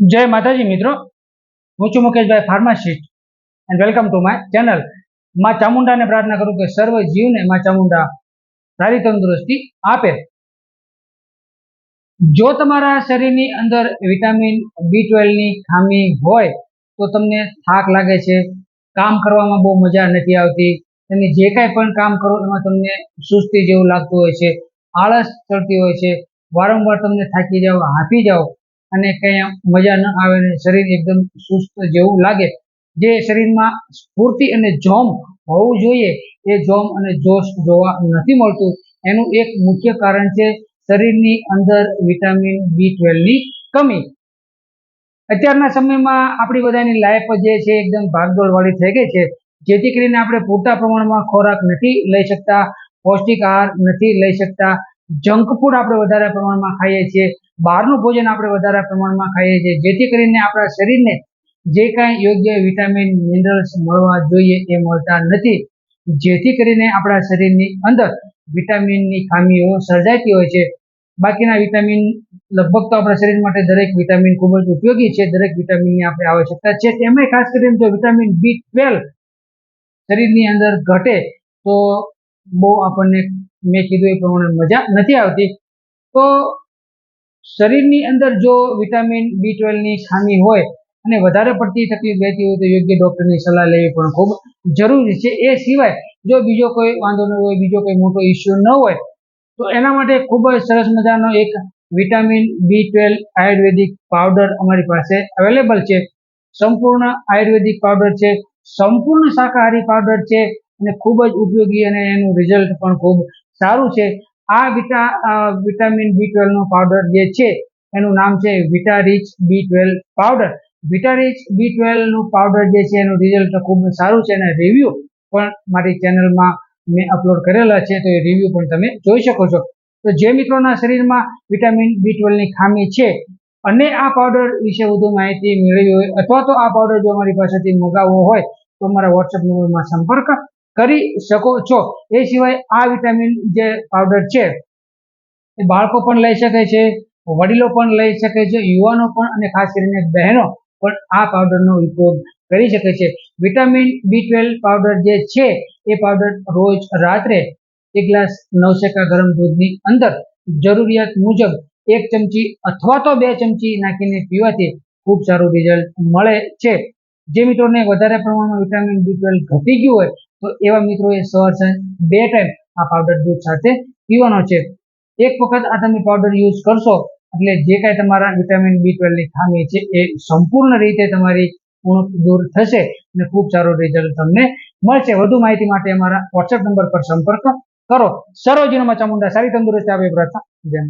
જય માતાજી મિત્રો. હું છું Mukeshbhai pharmacist and welcome to my ચેનલમાં ચામુંડાને પ્રાર્થના કરું કે સર્વ જીવને માં ચામુંડા સારી તંદુરસ્તી આપે. જો તમારા શરીરની અંદર વિટામિન બી ટ્વેલ્વની ખામી હોય, તો તમને થાક લાગે છે, કામ કરવામાં બહુ મજા નથી આવતી, તમે જે કાંઈ પણ કામ કરો એમાં તમને સુસ્તી જેવું લાગતું હોય છે, આળસ ચડતી હોય છે, વારંવાર તમને થાકી જાઓ હાંફી જાઓ અને કંઈ મજા ન આવે ને શરીર એકદમ સુસ્ત જેવું લાગે. જે શરીરમાં સ્ફૂર્તિ અને જોમ હોવું જોઈએ, એ જોમ અને જોશ જોવા નથી મળતું. એનું એક મુખ્ય કારણ છે શરીરની અંદર વિટામિન બી ટ્વેલ્વની કમી. અત્યારના સમયમાં આપણી બધાની લાઈફ જે છે એકદમ ભાગદોડવાળી થઈ ગઈ છે. જેથી કરીને આપણે પૂરતા પ્રમાણમાં ખોરાક નથી લઈ શકતા, પૌષ્ટિક આહાર નથી લઈ શકતા જંક ફૂડ આપણે વધારે પ્રમાણમાં ખાઈએ છીએ. બહારનું ભોજન આપણે વધારે પ્રમાણમાં ખાઈએ છીએ. જેથી કરીને આપણા શરીરને જે કાંઈ યોગ્ય વિટામિન, મિનરલ્સ મળવા જોઈએ એ મળતા નથી. જેથી કરીને આપણા શરીરની અંદર વિટામિનની ખામીઓ સર્જાતી હોય છે. બાકીના વિટામિન લગભગ તો આપણા શરીર માટે દરેક વિટામિન ખૂબ જ ઉપયોગી છે. દરેક વિટામિનની આપણે આવશ્યકતા છે. તેમાંય ખાસ કરીને જો વિટામિન બી ટ્વેલ્વ શરીરની અંદર ઘટે તો બહુ આપણને મેં કીધું એ પ્રમાણે મજા નથી આવતી. તો શરીરની અંદર જો વિટામિન બી ટ્વેલ્વની ખામી હોય અને વધારે પડતી તકલીફ રહેતી હોય તો યોગ્ય ડૉક્ટરની સલાહ લેવી પણ ખૂબ જરૂરી છે. એ સિવાય જો બીજો કોઈ વાંધો ન હોય, બીજો કોઈ મોટો ઇસ્યુ ન હોય, તો એના માટે ખૂબ જ સરસ મજાનો એક vitamin B twelve ayurvedic powder અમારી પાસે અવેલેબલ છે. સંપૂર્ણ આયુર્વેદિક પાવડર છે, સંપૂર્ણ શાકાહારી પાવડર છે અને ખૂબ જ ઉપયોગી અને એનું રિઝલ્ટ પણ ખૂબ સારું છે. આ વિટા વિટામિન બી ટ્વેલ્વનો પાવડર જે છે, એનું નામ છે Vitarich B twelve powder Vitarich B ટ્વેલ્વનું powder જે છે, એનું રિઝલ્ટ ખૂબ સારું છે અને રિવ્યૂ પણ મારી ચેનલમાં મેં અપલોડ કરેલા છે, તો એ રિવ્યૂ પણ તમે જોઈ શકો છો. તો જે મિત્રોના શરીરમાં વિટામિન બી ટ્વેલ્વની ખામી છે, અને આ પાવડર વિશે વધુ માહિતી મેળવી હોય અથવા તો આ પાવડર જો અમારી પાસેથી મંગાવવો હોય, તો અમારા વોટ્સઅપ નંબરમાં સંપર્ક કરી શકો છો. એ સિવાય આ વિટામિન જે પાવડર છે, એ બાળકો પણ લઈ શકે છે, વડીલો પણ લઈ શકે છે, યુવાનો પણ અને ખાસ કરીને બહેનો પણ આ પાવડરનો ઉપયોગ કરી શકે છે. વિટામિન બી ટ્વેલ્વ પાવડર જે છે, એ પાવડર રોજ રાત્રે એક ગ્લાસ નવસેકા ગરમ દૂધની અંદર જરૂરિયાત મુજબ એક ચમચી અથવા તો બે ચમચી નાખીને પીવાથી ખૂબ સારું રિઝલ્ટ મળે છે. જે મિત્રોને વધારે પ્રમાણમાં વિટામિન બી ટ્વેલ્વ ઘટી ગયું હોય તો એવા મિત્રો એ સાંજ બે ટાઈમ આ પાવડર દૂધ સાથે પીવાનો છે. એક વખત આ તમે પાવડર યુઝ કરશો, એટલે જે કાંઈ તમારા વિટામિન બી ટ્વેલ્વની ખામી છે એ સંપૂર્ણ રીતે તમારી દૂર થશે અને ખૂબ સારું રિઝલ્ટ તમને મળશે. વધુ માહિતી માટે અમારા વોટ્સએપ નંબર પર સંપર્ક કરો. સરોજીનોમાં ચામુંડા સારી તંદુરસ્તી આપે પ્રાર્થના જય